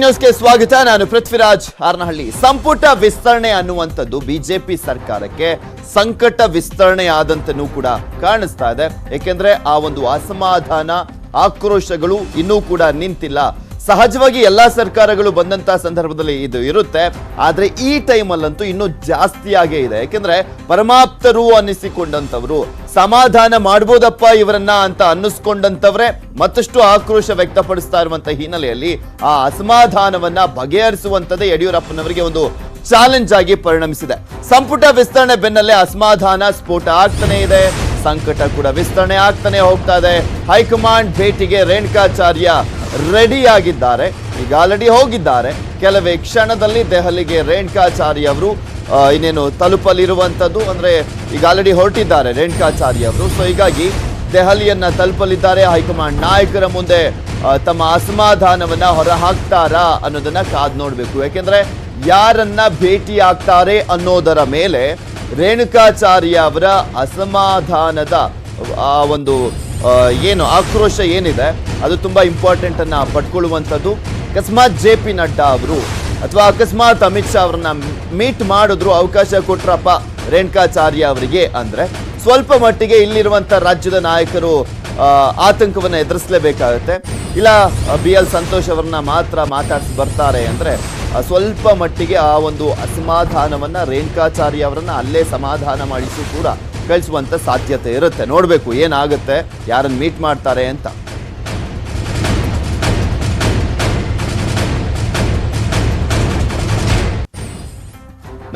ನ್ಯೂಸ್ಗೆ ಸ್ವಾಗತ. ನಾನು ಪೃಥ್ವಿರಾಜ್ ಹಾರನಹಳ್ಳಿ ಸಂಪುಟ ವಿಸ್ತರಣೆ ಅನ್ನುವಂಥದ್ದು ಬಿಜೆಪಿ ಸರ್ಕಾರಕ್ಕೆ ಸಂಕಟ ವಿಸ್ತರಣೆ ಆದಂತನೂ ಕೂಡ ಕಾಣಿಸ್ತಾ ಇದೆ. ಏಕೆಂದ್ರೆ ಆ ಒಂದು ಅಸಮಾಧಾನ, ಆಕ್ರೋಶಗಳು ಇನ್ನೂ ಕೂಡ ನಿಂತಿಲ್ಲ. ಸಹಜವಾಗಿ ಎಲ್ಲಾ ಸರ್ಕಾರಗಳು ಬಂದಂತಹ ಸಂದರ್ಭದಲ್ಲಿ ಇದು ಇರುತ್ತೆ. ಆದ್ರೆ ಈ ಟೈಮಲ್ಲಂತೂ ಇನ್ನೂ ಜಾಸ್ತಿಯಾಗೇ ಇದೆ. ಯಾಕೆಂದ್ರೆ ಪರಮಾಪ್ತರು ಅನ್ನಿಸಿಕೊಂಡಂತವ್ರು ಸಮಾಧಾನ ಮಾಡ್ಬೋದಪ್ಪ ಇವರನ್ನ ಅಂತ ಅನ್ನಿಸ್ಕೊಂಡಂತವ್ರೆ ಮತ್ತಷ್ಟು ಆಕ್ರೋಶ ವ್ಯಕ್ತಪಡಿಸ್ತಾ ಇರುವಂತ ಹಿನ್ನೆಲೆಯಲ್ಲಿ ಆ ಅಸಮಾಧಾನವನ್ನ ಬಗೆಹರಿಸುವಂತದೇ ಯಡಿಯೂರಪ್ಪನವರಿಗೆ ಒಂದು ಚಾಲೆಂಜ್ ಆಗಿ ಪರಿಣಮಿಸಿದೆ. ಸಂಪುಟ ವಿಸ್ತರಣೆ ಬೆನ್ನಲ್ಲೇ ಅಸಮಾಧಾನ, ಸ್ಫೋಟ ಆಗ್ತಾನೆ ಇದೆ. ಸಂಕಟ ಕೂಡ ವಿಸ್ತರಣೆ ಆಗ್ತಾನೆ ಹೋಗ್ತಾ ಇದೆ. ಹೈಕಮಾಂಡ್ ಭೇಟಿಗೆ ರೇಣುಕಾಚಾರ್ಯ ರೆಡಿ ಆಗಿದ್ದಾರೆ ಈಗ ಆಲ್ರೆಡಿ ಹೋಗಿದ್ದಾರೆ. ಕೆಲವೇ ಕ್ಷಣದಲ್ಲಿ ದೆಹಲಿಗೆ ರೇಣುಕಾಚಾರ್ಯ ಅವರು ಇನ್ನೇನು ತಲುಪಲಿರುವಂಥದ್ದು ಅಂದರೆ ಈಗ ಆಲ್ರೆಡಿ ಹೊರಟಿದ್ದಾರೆ ರೇಣುಕಾಚಾರ್ಯ ಅವರು. ಸೊ ಹೀಗಾಗಿ ದೆಹಲಿಯನ್ನು ತಲುಪಲಿದ್ದಾರೆ. ಹೈಕಮಾಂಡ್ ನಾಯಕರ ಮುಂದೆ ತಮ್ಮ ಅಸಮಾಧಾನವನ್ನು ಹೊರ ಹಾಕ್ತಾರಾ ಅನ್ನೋದನ್ನ ಕಾದ್ ನೋಡಬೇಕು. ಯಾಕೆಂದ್ರೆ ಯಾರನ್ನ ಭೇಟಿ ಆಗ್ತಾರೆ ಅನ್ನೋದರ ಮೇಲೆ ರೇಣುಕಾಚಾರ್ಯ ಅವರ ಅಸಮಾಧಾನದ, ಆ, ಒಂದು ಏನು ಆಕ್ರೋಶ ಏನಿದೆ, ಅದು ತುಂಬ ಇಂಪಾರ್ಟೆಂಟನ್ನು ಪಡ್ಕೊಳ್ಳುವಂಥದ್ದು ಅಕಸ್ಮಾತ್ ಜೆ ಪಿ ನಡ್ಡಾ ಅವರು ಅಥವಾ ಅಕಸ್ಮಾತ್ ಅಮಿತ್ ಶಾ ಅವ್ರನ್ನ ಮೀಟ್ ಮಾಡಿದ್ರು ಅವಕಾಶ ಕೊಟ್ರಪ್ಪ ರೇಣುಕಾಚಾರ್ಯ ಅವರಿಗೆ ಅಂದ್ರೆ ಸ್ವಲ್ಪ ಮಟ್ಟಿಗೆ ಇಲ್ಲಿರುವಂತ ರಾಜ್ಯದ ನಾಯಕರು ಆತಂಕವನ್ನು ಎದುರಿಸಲೇಬೇಕಾಗುತ್ತೆ. ಇಲ್ಲ, ಬಿ ಎಲ್ ಸಂತೋಷ್ ಅವರನ್ನ ಮಾತ್ರ ಮಾತಾಡ್ಸಿ ಬರ್ತಾರೆ ಅಂದ್ರೆ ಸ್ವಲ್ಪ ಮಟ್ಟಿಗೆ ಆ ಒಂದು ಅಸಮಾಧಾನವನ್ನ ರೇಣುಕಾಚಾರ್ಯ ಅವರನ್ನ ಅಲ್ಲೇ ಸಮಾಧಾನ ಮಾಡಿಸಿ ಕೂಡ ಕಳಿಸುವಂತ ಸಾಧ್ಯತೆ ಇರುತ್ತೆ. ನೋಡಬೇಕು ಏನಾಗುತ್ತೆ, ಯಾರನ್ನು ಮೀಟ್ ಮಾಡ್ತಾರೆ ಅಂತ.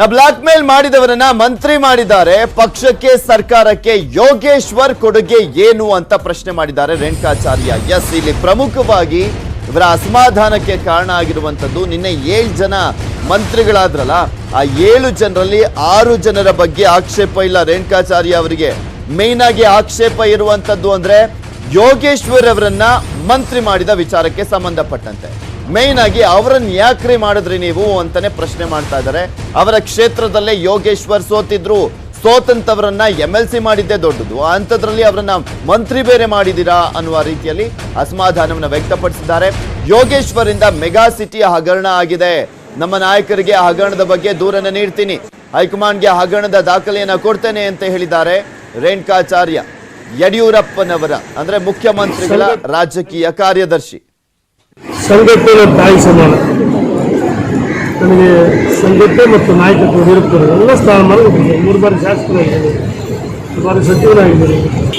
ನಾ ಬ್ಲಾಕ್ ಮೇಲ್ ಮಾಡಿದವರನ್ನ ಮಂತ್ರಿ ಮಾಡಿದ್ದಾರೆ. ಪಕ್ಷಕ್ಕೆ, ಸರ್ಕಾರಕ್ಕೆ ಯೋಗೇಶ್ವರ್ ಕೊಡುಗೆ ಏನು ಅಂತ ಪ್ರಶ್ನೆ ಮಾಡಿದ್ದಾರೆ ರೇಣುಕಾಚಾರ್ಯ. ಎಸ್, ಇಲ್ಲಿ ಪ್ರಮುಖವಾಗಿ ಇವರ ಅಸಮಾಧಾನಕ್ಕೆ ಕಾರಣ ಆಗಿರುವಂಥದ್ದು ನಿನ್ನೆ ಏಳು ಜನ ಮಂತ್ರಿಗಳಾದ್ರಲ್ಲ, ಆ ಏಳು ಜನರಲ್ಲಿ ಆರು ಜನರ ಬಗ್ಗೆ ಆಕ್ಷೇಪ ಇಲ್ಲ ರೇಣುಕಾಚಾರ್ಯ ಅವರಿಗೆ. ಮೇನ್ ಆಗಿ ಆಕ್ಷೇಪ ಇರುವಂಥದ್ದು ಅಂದ್ರೆ ಯೋಗೇಶ್ವರ್ ಅವರನ್ನ ಮಂತ್ರಿ ಮಾಡಿದ ವಿಚಾರಕ್ಕೆ ಸಂಬಂಧಪಟ್ಟಂತೆ. ಮೇನ್ ಆಗಿ ಅವರನ್ನ ಯಾಕ್ರಿ ಮಾಡಿದ್ರಿ ನೀವು ಅಂತಾನೆ ಪ್ರಶ್ನೆ ಮಾಡ್ತಾ ಇದ್ದಾರೆ. ಅವರ ಕ್ಷೇತ್ರದಲ್ಲೇ ಯೋಗೇಶ್ವರ್ ಸೋತಿದ್ರು. ಸೋತಂತವರನ್ನ ಎಂ ಎಲ್ ಸಿ ಮಾಡಿದ್ದೇ ದೊಡ್ಡದು. ಅಂಥದ್ರಲ್ಲಿ ಅವರನ್ನ ಮಂತ್ರಿ ಬೇರೆ ಮಾಡಿದ್ದೀರಾ ಅನ್ನುವ ರೀತಿಯಲ್ಲಿ ಅಸಮಾಧಾನವನ್ನು ವ್ಯಕ್ತಪಡಿಸಿದ್ದಾರೆ. ಯೋಗೇಶ್ವರಿಂದ ಮೆಗಾ ಸಿಟಿಯ ಹಗರಣ ಆಗಿದೆ. ನಮ್ಮ ನಾಯಕರಿಗೆ ಆ ಹಗರಣದ ಬಗ್ಗೆ ದೂರನ್ನ ನೀಡ್ತೀನಿ. ಹೈಕಮಾಂಡ್ಗೆ ಹಗರಣದ ದಾಖಲೆಯನ್ನ ಕೊಡ್ತೇನೆ ಅಂತ ಹೇಳಿದ್ದಾರೆ ರೇಣುಕಾಚಾರ್ಯ ಯಡಿಯೂರಪ್ಪನವರ ಅಂದ್ರೆ ಮುಖ್ಯಮಂತ್ರಿಗಳ ರಾಜಕೀಯ ಕಾರ್ಯದರ್ಶಿ. ಸಂಘಟನೆ ತಾಯಿ ಸಮಾನ. ನನಗೆ ಸಂಘಟನೆ ಮತ್ತು ನಾಯಕತ್ವ ಇರುತ್ತದೆ. ಎಲ್ಲ ಸ್ಥಾನಮಾನ ಮೂರು ಬಾರಿ ಶಾಸಕರಾಗಿದ್ದಾರೆ. ಒಂದು ಬಾರಿ ಸಚಿವರಾಗಿದ್ದಾರೆ.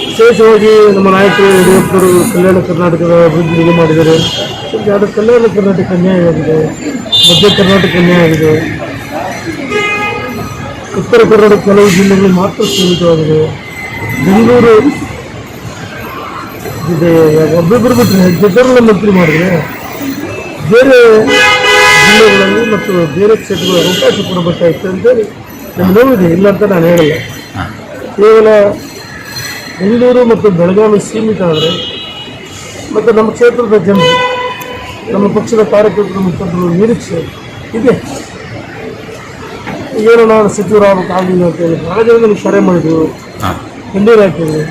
ವಿಶೇಷವಾಗಿ ನಮ್ಮ ನಾಯಕರು ಯಡಿಯೂರಪ್ಪರು ಕಲ್ಯಾಣ ಕರ್ನಾಟಕದ ಅಭಿವೃದ್ಧಿ ಮಾಡಿದ್ದಾರೆ. ಎರಡು ಕಲ್ಯಾಣ ಕರ್ನಾಟಕ ಅನ್ಯಾಯ ಆಗಿದೆ. ಮಧ್ಯ ಕರ್ನಾಟಕ ಅನ್ಯಾಯ ಆಗಿದೆ. ಉತ್ತರ ಕರ್ನಾಟಕ ಕೆಲವು ಜಿಲ್ಲೆಗಳು ಮಾತ್ರ ಸೀಮಿತವಾಗಿದೆ. ಬೆಂಗಳೂರು ಇದೆ ಒಬ್ಬೊಬ್ಬರು ಬಿಟ್ಟರೆ ಗೆದ್ದರನ್ನ ಮಂತ್ರಿ ಮಾಡಿದ್ರೆ ಬೇರೆ ಜಿಲ್ಲೆಗಳಲ್ಲಿ ಮತ್ತು ಬೇರೆ ಕ್ಷೇತ್ರಗಳ ಅವಕಾಶ ಕೊಡಬೇಕಾಗಿತ್ತು ಅಂತೇಳಿ ನಮ್ಗೆ ನೋವಿದೆ ಇಲ್ಲ ಅಂತ ನಾನು ಹೇಳಲ್ಲ. ಕೇವಲ ಬೆಂಗಳೂರು ಮತ್ತು ಬೆಳಗಾವಿ ಸೀಮಿತ ಆದರೆ ಮತ್ತು ನಮ್ಮ ಕ್ಷೇತ್ರದ ಜನರು ನಮ್ಮ ಪಕ್ಷದ ಕಾರ್ಯಕರ್ತರು ಮುಖಂಡರು ನಿರೀಕ್ಷೆ ಇದೆ. ಏನೋ ನಾನು ಸಚಿವರಾಗಬೇಕಾಗಿಲ್ಲ ಅಂತೇಳಿ ಬಹಳ ಜನ ನನಗೆ ಕರೆ ಮಾಡಿದ್ರು ಕಣ್ಣೀರು ಹಾಕಿದ್ರು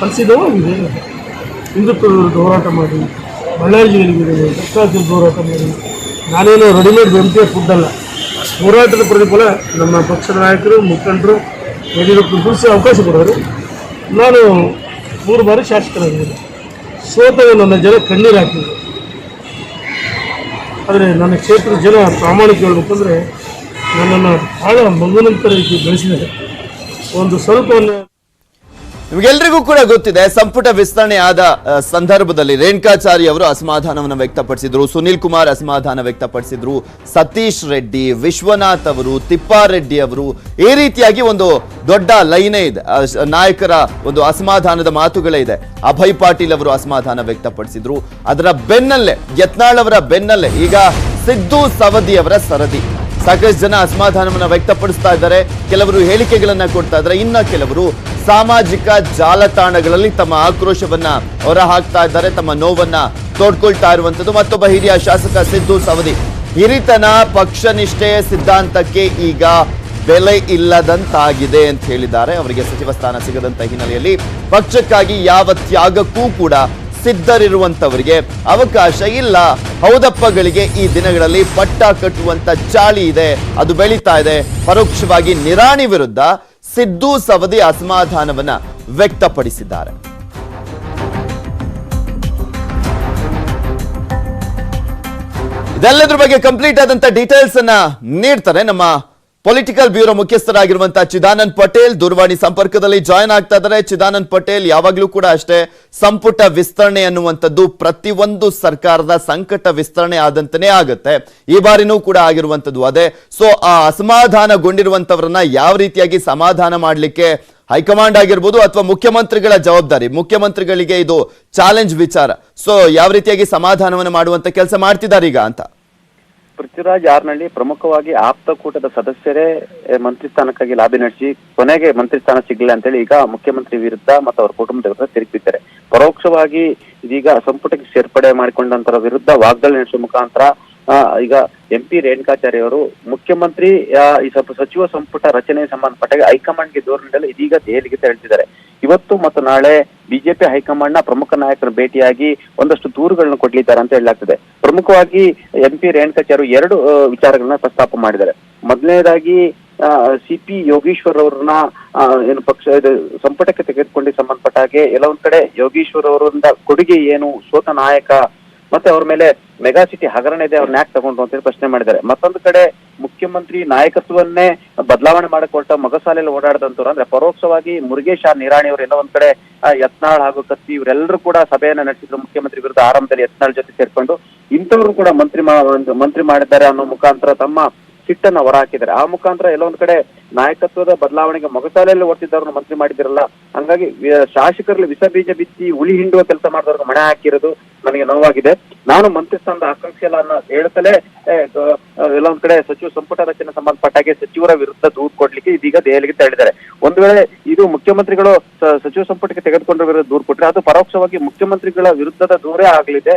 ಮನಸ್ಸಿಗೆ ನೋವಾಗಿದೆ ಹಿಂದುತ್ವ ಹೋರಾಟ ಮಾಡಿ. ಬಳ್ಳಾರಿ ಜಿಲ್ಲೆಗೆ ಭ್ರಷ್ಟಾಚಾರ ಹೋರಾಟ ಮಾಡಿದ್ದೀನಿ ನಾನೇನು ರೆಡಿಮೇಡ್ ಬೆಂತಿಯ ಫುಡ್ ಅಲ್ಲ. ಹೋರಾಟದ ಪ್ರತಿಫಲ ನಮ್ಮ ಪಕ್ಷದ ನಾಯಕರು, ಮುಖಂಡರು, ಯಡಿಯೂರಪ್ಪ ತಿಳಿಸಿ ಅವಕಾಶ ಕೊಡೋರು. ನಾನು ಮೂರು ಬಾರಿ ಶಾಸಕರಾಗಿದ್ದೀನಿ. ಸೋತವ ನನ್ನ ಜನ ಕಣ್ಣೀರು ಹಾಕಿದ್ರು. ಆದರೆ ನನ್ನ ಕ್ಷೇತ್ರದ ಜನ ಪ್ರಾಮಾಣಿಕ ಹೇಳ್ಬೇಕಂದ್ರೆ ನನ್ನನ್ನು ಭಾಳ ಮಗುನಂತ ರೀತಿ ಬೆಳೆಸಿದ್ದಾರೆ. ಒಂದು ಸ್ವಲ್ಪ ನಿಮಗೆಲ್ರಿಗೂ ಕೂಡ ಗೊತ್ತಿದೆ, ಸಂಪುಟ ವಿಸ್ತರಣೆ ಆದ ಸಂದರ್ಭದಲ್ಲಿ ರೇಣುಕಾಚಾರಿ ಅವರು ಅಸಮಾಧಾನವನ್ನು ವ್ಯಕ್ತಪಡಿಸಿದ್ರು, ಸುನಿಲ್ ಕುಮಾರ್ ಅಸಮಾಧಾನ ವ್ಯಕ್ತಪಡಿಸಿದ್ರು, ಸತೀಶ್ ರೆಡ್ಡಿ, ವಿಶ್ವನಾಥ್ ಅವರು, ತಿಪ್ಪಾರೆಡ್ಡಿ ಅವರು, ಈ ರೀತಿಯಾಗಿ ಒಂದು ದೊಡ್ಡ ಲೈನೇ ಇದೆ ನಾಯಕರ ಒಂದು ಅಸಮಾಧಾನದ ಮಾತುಗಳೇ ಇದೆ. ಅಭಯ್ ಪಾಟೀಲ್ ಅವರು ಅಸಮಾಧಾನ ವ್ಯಕ್ತಪಡಿಸಿದ್ರು, ಅದರ ಬೆನ್ನಲ್ಲೇ, ಯತ್ನಾಳ್ ಅವರ ಬೆನ್ನಲ್ಲೇ, ಈಗ ಸಿದ್ದು ಸವದಿ ಅವರ ಸರದಿ. ಸಾಕಷ್ಟು ಜನ ಅಸಮಾಧಾನವನ್ನು ವ್ಯಕ್ತಪಡಿಸ್ತಾ ಇದ್ದಾರೆ. ಕೆಲವರು ಹೇಳಿಕೆಗಳನ್ನ ಕೊಡ್ತಾ ಇದ್ದಾರೆ. ಇನ್ನ ಕೆಲವರು ಸಾಮಾಜಿಕ ಜಾಲತಾಣಗಳಲ್ಲಿ ತಮ್ಮ ಆಕ್ರೋಶವನ್ನ ಹೊರ ಹಾಕ್ತಾ ಇದ್ದಾರೆ. ತಮ್ಮ ನೋವನ್ನ ತೋಡ್ಕೊಳ್ತಾ ಇರುವಂತದ್ದು. ಮತ್ತೊಬ್ಬ ಹಿರಿಯ ಶಾಸಕ ಸಿದ್ದು ಸವದಿ. ಹಿರಿತನ ಪಕ್ಷ ನಿಷ್ಠೆಯ ಸಿದ್ಧಾಂತಕ್ಕೆ ಈಗ ಬೆಲೆ ಇಲ್ಲದಂತಾಗಿದೆ ಅಂತ ಹೇಳಿದ್ದಾರೆ. ಅವರಿಗೆ ಸಚಿವ ಸ್ಥಾನ ಸಿಗದಂತ ಹಿನ್ನೆಲೆಯಲ್ಲಿ ಪಕ್ಷಕ್ಕಾಗಿ ಯಾವ ತ್ಯಾಗಕ್ಕೂ ಕೂಡ ಸಿದ್ಧರಿರುವಂತವರಿಗೆ ಅವಕಾಶ ಇಲ್ಲ. ಹೌದಪ್ಪಗಳಿಗೆ ಈ ದಿನಗಳಲ್ಲಿ ಪಟ್ಟ ಕಟ್ಟುವಂತ ಚಾಳಿ ಇದೆ. ಅದು ಬೆಳೀತಾ ಇದೆ. ಪರೋಕ್ಷವಾಗಿ ನಿರಾಣಿ ವಿರುದ್ಧ ಸಿದ್ದು ಸವದಿ ಅಸಮಾಧಾನವನ್ನ ವ್ಯಕ್ತಪಡಿಸಿದ್ದಾರೆ. ಇದೆಲ್ಲದ್ರ ಬಗ್ಗೆ ಕಂಪ್ಲೀಟ್ ಆದಂತ ಡೀಟೇಲ್ಸ್ ಅನ್ನ ನೀಡ್ತಾರೆ ನಮ್ಮ ಪೊಲಿಟಿಕಲ್ ಬ್ಯೂರೋ ಮುಖ್ಯಸ್ಥರಾಗಿರುವಂತಹ ಚಿದಾನಂದ್ ಪಟೇಲ್ ದೂರವಾಣಿ ಸಂಪರ್ಕದಲ್ಲಿ ಜಾಯ್ನ್ ಆಗ್ತಾ ಇದ್ದಾರೆ. ಚಿದಾನಂದ್ ಪಟೇಲ್ ಯಾವಾಗ್ಲೂ ಕೂಡ ಅಷ್ಟೇ ಸಂಪುಟ ವಿಸ್ತರಣೆ ಅನ್ನುವಂಥದ್ದು ಪ್ರತಿಯೊಂದು ಸರ್ಕಾರದ ಸಂಕಟ ವಿಸ್ತರಣೆ ಆದಂತನೇ ಆಗುತ್ತೆ. ಈ ಬಾರಿನೂ ಕೂಡ ಆಗಿರುವಂಥದ್ದು ಅದೇ. ಸೊ ಆ ಅಸಮಾಧಾನಗೊಂಡಿರುವಂತವರನ್ನ ಯಾವ ರೀತಿಯಾಗಿ ಸಮಾಧಾನ ಮಾಡಲಿಕ್ಕೆ ಹೈಕಮಾಂಡ್ ಆಗಿರ್ಬೋದು ಅಥವಾ ಮುಖ್ಯಮಂತ್ರಿಗಳ ಜವಾಬ್ದಾರಿ, ಮುಖ್ಯಮಂತ್ರಿಗಳಿಗೆ ಇದು ಚಾಲೆಂಜ್ ವಿಚಾರ. ಸೊ ಯಾವ ರೀತಿಯಾಗಿ ಸಮಾಧಾನವನ್ನು ಮಾಡುವಂತ ಕೆಲಸ ಮಾಡ್ತಿದ್ದಾರೆ ಈಗ ಅಂತ. ಪೃಥ್ವಿರಾಜ್ ಆರ್ನಳ್ಳಿ ಪ್ರಮುಖವಾಗಿ ಆಪ್ತ ಕೂಟದ ಸದಸ್ಯರೇ ಮಂತ್ರಿ ಸ್ಥಾನಕ್ಕಾಗಿ ಲಾಬಿ ನಡೆಸಿ ಕೊನೆಗೆ ಮಂತ್ರಿ ಸ್ಥಾನ ಸಿಗ್ಲಿಲ್ಲ ಅಂತೇಳಿ ಈಗ ಮುಖ್ಯಮಂತ್ರಿ ವಿರುದ್ಧ ಮತ್ತು ಅವರ ಕುಟುಂಬದ ವಿರುದ್ಧ ತಿರುಗಿದ್ದಾರೆ. ಪರೋಕ್ಷವಾಗಿ ಇದೀಗ ಸಂಪುಟಕ್ಕೆ ಸೇರ್ಪಡೆ ಮಾಡಿಕೊಂಡಂತರ ವಿರುದ್ಧ ವಾಗ್ದಾಳಿ ನಡೆಸುವ ಮುಖಾಂತರ ಈಗ ಎಂ ಪಿ ರೇಣುಕಾಚಾರ್ಯ ಅವರು ಮುಖ್ಯಮಂತ್ರಿ ಈ ಸಚಿವ ಸಂಪುಟ ರಚನೆ ಸಂಬಂಧಪಟ್ಟಾಗ ಹೈಕಮಾಂಡ್ಗೆ ದೂರು ನೀಡಲು ಇದೀಗ ದೆಹಲಿಗೆ ತೆರಳಿದ್ದಾರೆ. ಇವತ್ತು ಮತ್ತು ನಾಳೆ ಬಿಜೆಪಿ ಹೈಕಮಾಂಡ್ನ ಪ್ರಮುಖ ನಾಯಕರು ಭೇಟಿಯಾಗಿ ಒಂದಷ್ಟು ದೂರುಗಳನ್ನು ಕೊಡ್ಲಿದ್ದಾರೆ ಅಂತ ಹೇಳಲಾಗ್ತದೆ. ಪ್ರಮುಖವಾಗಿ ಎಂ ಪಿ ರೇಣುಕಾಚಾರ್ಯ ಎರಡು ವಿಚಾರಗಳನ್ನ ಪ್ರಸ್ತಾಪ ಮಾಡಿದ್ದಾರೆ. ಮೊದಲನೇದಾಗಿ ಸಿಪಿ ಯೋಗೀಶ್ವರ್ ಅವ್ರನ್ನ ಏನು ಪಕ್ಷ, ಇದು ಸಂಪುಟಕ್ಕೆ ತೆಗೆದುಕೊಂಡು ಸಂಬಂಧಪಟ್ಟ ಹಾಗೆ ಎಲ್ಲ ಒಂದ್ ಕಡೆ ಯೋಗೀಶ್ವರ್ ಅವರಿಂದ ಕೊಡುಗೆ ಏನು ಸೋತ ನಾಯಕ ಮತ್ತೆ ಅವ್ರ ಮೇಲೆ ಮೆಗಾ ಸಿಟಿ ಹಗರಣ ಇದೆ ಅವ್ರನ್ನ ಯಾಕೆ ತಗೊಂಡ್ರು ಅಂತೇಳಿ ಪ್ರಶ್ನೆ ಮಾಡಿದ್ದಾರೆ. ಮತ್ತೊಂದು ಕಡೆ ಮುಖ್ಯಮಂತ್ರಿ ನಾಯಕತ್ವನ್ನೇ ಬದಲಾವಣೆ ಮಾಡಿಕೊಳ್ತಾ ಹೊರಟ ಮೊಗಸಾಲೆಯಲ್ಲಿ ಓಡಾಡದಂತವ್ರು ಅಂದ್ರೆ ಪರೋಕ್ಷವಾಗಿ ಮುರುಗೇಶ್ ಆರ್ ನಿರಾಣಿ ಅವರು ಎಲ್ಲ ಒಂದ್ ಕಡೆ ಯತ್ನಾಳ್ ಹಾಗೂ ಕತ್ತಿ ಇವರೆಲ್ಲರೂ ಕೂಡ ಸಭೆಯನ್ನ ನಡೆಸಿದ್ರು, ಮುಖ್ಯಮಂತ್ರಿ ವಿರುದ್ಧ ಆರಂಭದಲ್ಲಿ ಯತ್ನಾಳ್ ಜೊತೆ ಸೇರ್ಕೊಂಡು. ಇಂಥವ್ರು ಕೂಡ ಮಂತ್ರಿ ಮಂತ್ರಿ ಮಾಡಿದ್ದಾರೆ ಅನ್ನೋ ಮುಖಾಂತರ ತಮ್ಮ ಸಿಟ್ಟನ್ನ ಹೊರಹಾಕಿದ್ದಾರೆ. ಆ ಮುಖಾಂತರ ಎಲ್ಲೊಂದ್ ಕಡೆ ನಾಯಕತ್ವದ ಬದಲಾವಣೆಗೆ ಮೊಗಸಾಲೆಯಲ್ಲಿ ಓಡ್ತಿದ್ದವ್ರನ್ನ ಮಂತ್ರಿ ಮಾಡಿದಿರಲ್ಲ ಹಂಗಾಗಿ ಶಾಸಕರಲ್ಲಿ ವಿಷ ಬೀಜ ಬಿತ್ತಿ ಉಳಿ ಹಿಂಡುವ ಕೆಲಸ ಮಾಡಿದವ್ರಿಗೆ ಮಣೆ ಹಾಕಿರೋದು ನನಗೆ ನೋವಾಗಿದೆ. ನಾನು ಮಂತ್ರಿ ಸ್ಥಾನದ ಆಕಾಂಕ್ಷೆ ಅನ್ನ ಒಂದ್ ಕಡೆ ಸಚಿವ ಸಂಪುಟ ರಚನೆ ಸಂಬಂಧಪಟ್ಟಾಗೆ ಸಚಿವರ ವಿರುದ್ಧ ದೂರು ಕೊಡ್ಲಿಕ್ಕೆ ಇದೀಗ ದೆಹಲಿಗೆ ತೆರಳಿದ್ದಾರೆ. ಒಂದು ವೇಳೆ ಇದು ಮುಖ್ಯಮಂತ್ರಿಗಳು ಸಚಿವ ಸಂಪುಟಕ್ಕೆ ತೆಗೆದುಕೊಂಡ ವಿರುದ್ಧ ದೂರು ಕೊಟ್ರೆ ಅದು ಪರೋಕ್ಷವಾಗಿ ಮುಖ್ಯಮಂತ್ರಿಗಳ ವಿರುದ್ಧದ ದೂರೇ ಆಗಲಿದೆ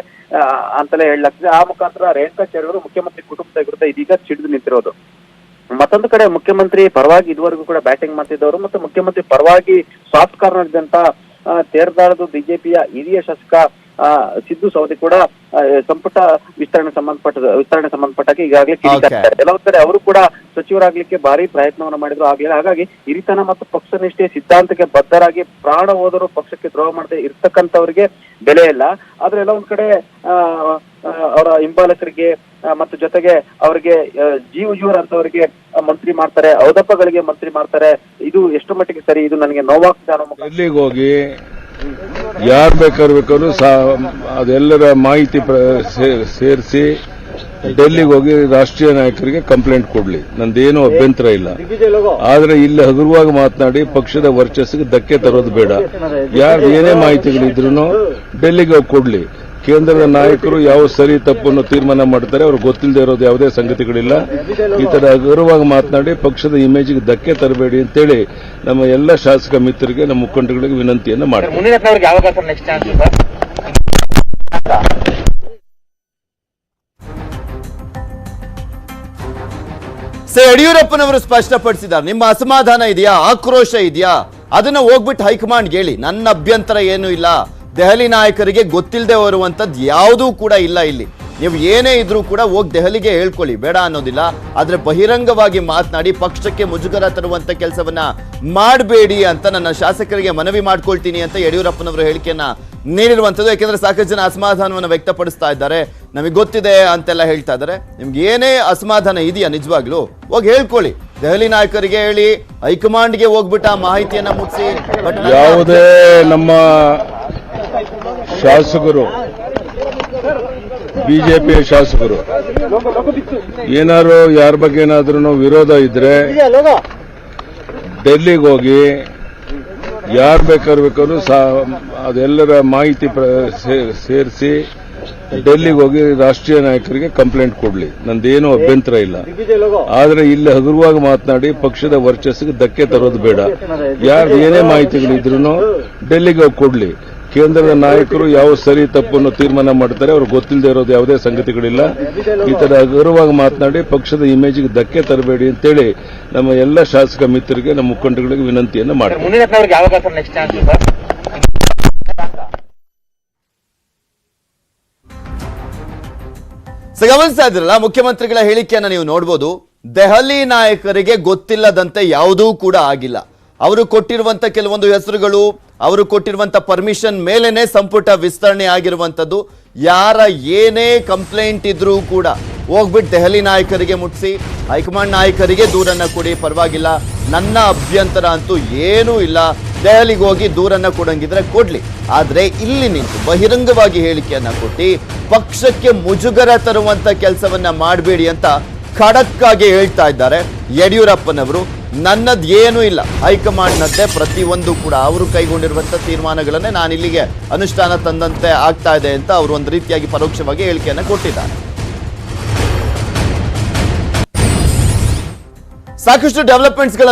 ಅಂತಲೇ ಹೇಳಲಾಗ್ತದೆ. ಆ ಮುಖಾಂತರ ರೇಣುಕಾಚಾರ್ಯ ಅವರು ಮುಖ್ಯಮಂತ್ರಿ ಕುಟುಂಬದ ವಿರುದ್ಧ ಇದೀಗ ಸಿಡಿದು ನಿಂತಿರೋದು. ಮತ್ತೊಂದು ಕಡೆ ಮುಖ್ಯಮಂತ್ರಿ ಪರವಾಗಿ ಇದುವರೆಗೂ ಕೂಡ ಬ್ಯಾಟಿಂಗ್ ಮಾಡ್ತಿದ್ದವರು ಮತ್ತು ಮುಖ್ಯಮಂತ್ರಿ ಪರವಾಗಿ ಸಾಫ್ಟ್ ಕಾರ್ನರ್ ಇದ್ದಂತ ತೇರ್ದಾಡದು ಬಿಜೆಪಿಯ ಹಿರಿಯ ಶಾಸಕ ಸಿದ್ದು ಸವದಿ ಕೂಡ ಸಂಪುಟ ವಿಸ್ತರಣೆ ಸಂಬಂಧಪಟ್ಟ ವಿಸ್ತರಣೆ ಸಂಬಂಧಪಟ್ಟಕ್ಕೆ ಈಗಾಗಲೇ ಕಿಡಿಕಾರಿದ್ದಾರೆ. ಕೆಲವು ಕಡೆ ಅವರು ಕೂಡ ಸಚಿವರಾಗ್ಲಿಕ್ಕೆ ಭಾರಿ ಪ್ರಯತ್ನವನ್ನ ಮಾಡಿದ್ರು. ಆಗ್ಲಿಲ್ಲ ಹಾಗಾಗಿ ಹಿರಿತನ ಮತ್ತು ಪಕ್ಷನಿಷ್ಠೆ ಸಿದ್ಧಾಂತಕ್ಕೆ ಬದ್ಧರಾಗಿ ಪ್ರಾಣ ಹೋದರೂ ಪಕ್ಷಕ್ಕೆ ದ್ರೋಹ ಮಾಡದೆ ಇರ್ತಕ್ಕಂಥವ್ರಿಗೆ ಬೆಲೆ ಇಲ್ಲ. ಆದ್ರೆ ಎಲ್ಲ ಒಂದ್ ಕಡೆ ಅವರ ಹಿಂಬಾಲಕರಿಗೆ ಮತ್ತು ಜೊತೆಗೆ ಅವರಿಗೆ ಜೀವ ಜೀವರ ಅಂತವರಿಗೆ ಮಂತ್ರಿ ಮಾಡ್ತಾರೆ ಔದಪ್ಪಗಳಿಗೆ ಮಂತ್ರಿ ಮಾಡ್ತಾರೆ. ಇದು ಎಷ್ಟು ಮಟ್ಟಿಗೆ ಸರಿ ಇದು ನನಗೆ ನೋವಾಗ್ತದೆ ಅನ್ನೋ ಹೋಗಿ? ಯಾರು ಬೇಕಾದ್ರು ಬೇಕಾದ್ರು ಅದೆಲ್ಲರ ಮಾಹಿತಿ ಸೇರಿಸಿ ಡೆಲ್ಲಿಗೆ ಹೋಗಿ ರಾಷ್ಟ್ರೀಯ ನಾಯಕರಿಗೆ ಕಂಪ್ಲೇಂಟ್ ಕೊಡಲಿ. ನಂದೇನು ಅಭ್ಯಂತರ ಇಲ್ಲ. ಆದರೆ ಇಲ್ಲಿ ಹಗುರವಾಗಿ ಮಾತನಾಡಿ ಪಕ್ಷದ ವರ್ಚಸ್ಸಿಗೆ ಧಕ್ಕೆ ತರೋದು ಬೇಡ. ಯಾರು ಏನೇ ಮಾಹಿತಿಗಳಿದ್ರು ಡೆಲ್ಲಿಗೆ ಹೋಗಿ ಕೊಡ್ಲಿ. ಕೇಂದ್ರದ ನಾಯಕರು ಯಾವ ಸರಿ ತಪ್ಪನ್ನು ಅನ್ನೋ ತೀರ್ಮಾನ ಮಾಡ್ತಾರೆ ಅವರು ಗೊತ್ತಿಲ್ಲದೆ ಇರೋದು ಯಾವುದೇ ಸಂಗತಿಗಳಿಲ್ಲ. ಈ ತರ ಗೌರವವಾಗಿ ಮಾತನಾಡಿ ಪಕ್ಷದ ಇಮೇಜ್ಗೆ ಧಕ್ಕೆ ತರಬೇಡಿ ಅಂತೇಳಿ ನಮ್ಮ ಎಲ್ಲ ಶಾಸಕ ಮಿತ್ರರಿಗೆ ನಮ್ಮ ಮುಖಂಡಗಳಿಗೆ ವಿನಂತಿಯನ್ನು ಮಾಡ್ತಾರೆ ಯಡಿಯೂರಪ್ಪನವರು ಸ್ಪಷ್ಟಪಡಿಸಿದ್ದಾರೆ ನಿಮ್ಮ ಅಸಮಾಧಾನ ಇದೆಯಾ? ಆಕ್ರೋಶ ಇದೆಯಾ? ಅದನ್ನ ಹೋಗ್ಬಿಟ್ಟು ಹೈಕಮಾಂಡ್ ಹೇಳಿ ನನ್ನ ಅಭ್ಯಂತರ ಏನೂ ಇಲ್ಲ. ದೆಹಲಿ ನಾಯಕರಿಗೆ ಗೊತ್ತಿಲ್ಲದೆ ಬರುವಂಥದ್ದು ಯಾವುದೂ ಕೂಡ ಇಲ್ಲ ಇಲ್ಲಿ. ನೀವು ಏನೇ ಇದ್ರೂ ಕೂಡ ಹೋಗಿ ದೆಹಲಿಗೆ ಹೇಳ್ಕೊಳ್ಳಿ ಬೇಡ ಅನ್ನೋದಿಲ್ಲ. ಆದರೆ ಬಹಿರಂಗವಾಗಿ ಮಾತನಾಡಿ ಪಕ್ಷಕ್ಕೆ ಮುಜುಗರ ತರುವಂಥ ಕೆಲಸವನ್ನ ಮಾಡಬೇಡಿ ಅಂತ ನನ್ನ ಶಾಸಕರಿಗೆ ಮನವಿ ಮಾಡ್ಕೊಳ್ತೀನಿ ಅಂತ ಯಡಿಯೂರಪ್ಪನವರು ಹೇಳಿಕೆಯನ್ನ ನೀಡಿರುವಂಥದ್ದು. ಯಾಕೆಂದರೆ ಸಾಕಷ್ಟು ಜನ ಅಸಮಾಧಾನವನ್ನು ವ್ಯಕ್ತಪಡಿಸ್ತಾ ಇದ್ದಾರೆ. ನಮಗೆ ಗೊತ್ತಿದೆ ಅಂತೆಲ್ಲ ಹೇಳ್ತಾ ಇದ್ದಾರೆ. ನಿಮ್ಗೆ ಏನೇ ಅಸಮಾಧಾನ ಇದೆಯಾ ನಿಜವಾಗ್ಲೂ? ಹೋಗಿ ಹೇಳ್ಕೊಳ್ಳಿ. ದೆಹಲಿ ನಾಯಕರಿಗೆ ಹೇಳಿ ಹೈಕಮಾಂಡ್ಗೆ ಹೋಗ್ಬಿಟ್ಟ ಆ ಮಾಹಿತಿಯನ್ನ ಮುಗಿಸಿ ಯಾವುದೇ ನಮ್ಮ ಶಾಸಕರು ಬಿಜೆಪಿ ಶಾಸಕರು, ಏನಾದ್ರು ಯಾರ ಬಗ್ಗೆ ಏನಾದ್ರೂ ವಿರೋಧ ಇದ್ರೆ ಡೆಲ್ಲಿಗೆ ಹೋಗಿ ಯಾರು ಬೇಕಾದ್ರು ಬೇಕಾದ್ರೂ ಅದೆಲ್ಲರ ಮಾಹಿತಿ ಸೇರಿಸಿ ಡೆಲ್ಲಿಗೆ ಹೋಗಿ ರಾಷ್ಟ್ರೀಯ ನಾಯಕರಿಗೆ ಕಂಪ್ಲೇಂಟ್ ಕೊಡ್ಲಿ. ನಂದೇನು ಅಭ್ಯಂತರ ಇಲ್ಲ. ಆದರೆ ಇಲ್ಲಿ ಹಗುರವಾಗಿ ಮಾತನಾಡಿ ಪಕ್ಷದ ವರ್ಚಸ್ಸಿಗೆ ಧಕ್ಕೆ ತರೋದು ಬೇಡ. ಯಾರು ಏನೇ ಮಾಹಿತಿಗಳಿದ್ರು ಡೆಲ್ಲಿಗೆ ಹೋಗಿ ಕೊಡ್ಲಿ. ಕೇಂದ್ರದ ನಾಯಕರು ಯಾವ ಸರಿ ತಪ್ಪನ್ನು ತೀರ್ಮಾನ ಮಾಡ್ತಾರೆ ಅವರು ಗೊತ್ತಿಲ್ಲದೆ ಇರೋದು ಯಾವುದೇ ಸಂಗತಿಗಳಿಲ್ಲ. ಈ ತರ ಗೌರವವಾಗಿ ಮಾತನಾಡಿ ಪಕ್ಷದ ಇಮೇಜಿಗೆ ಧಕ್ಕೆ ತರಬೇಡಿ ಅಂತೇಳಿ ನಮ್ಮ ಎಲ್ಲ ಶಾಸಕ ಮಿತ್ರರಿಗೆ ನಮ್ಮ ಮುಖಂಡಗಳಿಗೆ ವಿನಂತಿಯನ್ನು ಮಾಡ್ತಾರೆ ಗಮನಿಸ್ತಾ ಇದ್ರಲ್ಲ ಮುಖ್ಯಮಂತ್ರಿಗಳ ಹೇಳಿಕೆಯನ್ನ ನೀವು ನೋಡಬಹುದು ದೆಹಲಿ ನಾಯಕರಿಗೆ ಗೊತ್ತಿಲ್ಲದಂತೆ ಯಾವುದೂ ಕೂಡ ಆಗಿಲ್ಲ. ಅವರು ಕೊಟ್ಟಿರುವಂತ ಕೆಲವೊಂದು ಹೆಸರುಗಳು, ಅವರು ಕೊಟ್ಟಿರುವಂತ ಪರ್ಮಿಷನ್ ಮೇಲೇ ಸಂಪುಟ ವಿಸ್ತರಣೆ ಆಗಿರುವಂತದ್ದು. ಯಾರ ಏನೇ ಕಂಪ್ಲೇಂಟ್ ಇದ್ರೂ ಕೂಡ ಹೋಗ್ಬಿಟ್ಟು ದೆಹಲಿ ನಾಯಕರಿಗೆ ಮುಟ್ಸಿ, ಹೈಕಮಾಂಡ್ ನಾಯಕರಿಗೆ ದೂರನ್ನ ಕೊಡಿ, ಪರವಾಗಿಲ್ಲ. ನನ್ನ ಅಭ್ಯಂತರ ಅಂತೂ ಏನೂ ಇಲ್ಲ. ದೆಹಲಿಗೆ ಹೋಗಿ ದೂರನ್ನ ಕೊಡಂಗಿದ್ರೆ ಕೊಡ್ಲಿ. ಆದರೆ ಇಲ್ಲಿ ನಿಂತು ಬಹಿರಂಗವಾಗಿ ಹೇಳಿಕೆಯನ್ನ ಕೊಟ್ಟು, ಪಕ್ಷಕ್ಕೆ ಮುಜುಗರ ತರುವಂತ ಕೆಲಸವನ್ನ ಮಾಡಬೇಡಿ ಅಂತ ಖಡಕ್ಕಾಗಿ ಹೇಳ್ತಾ ಇದ್ದಾರೆ ಯಡಿಯೂರಪ್ಪನವರು. ನನ್ನದ್ ಏನೂ ಇಲ್ಲ. ಹೈಕಮಾಂಡ್ನದ್ದೇ ಪ್ರತಿಯೊಂದು ಕೂಡ ಅವರು ಕೈಗೊಂಡಿರುವಂತ ತೀರ್ಮಾನಗಳನ್ನೇ ನಾನು ಇಲ್ಲಿಗೆ ಅನುಷ್ಠಾನ ತಂದಂತೆ ಆಗ್ತಾ ಇದೆ ಅಂತ ಅವರು ಒಂದು ರೀತಿಯಾಗಿ ಪರೋಕ್ಷವಾಗಿ ಹೇಳಿಕೆಯನ್ನ ಕೊಟ್ಟಿದ್ದಾರೆ. ಸಾಕಷ್ಟು ಡೆವಲಪ್ಮೆಂಟ್ಸ್ಗಳ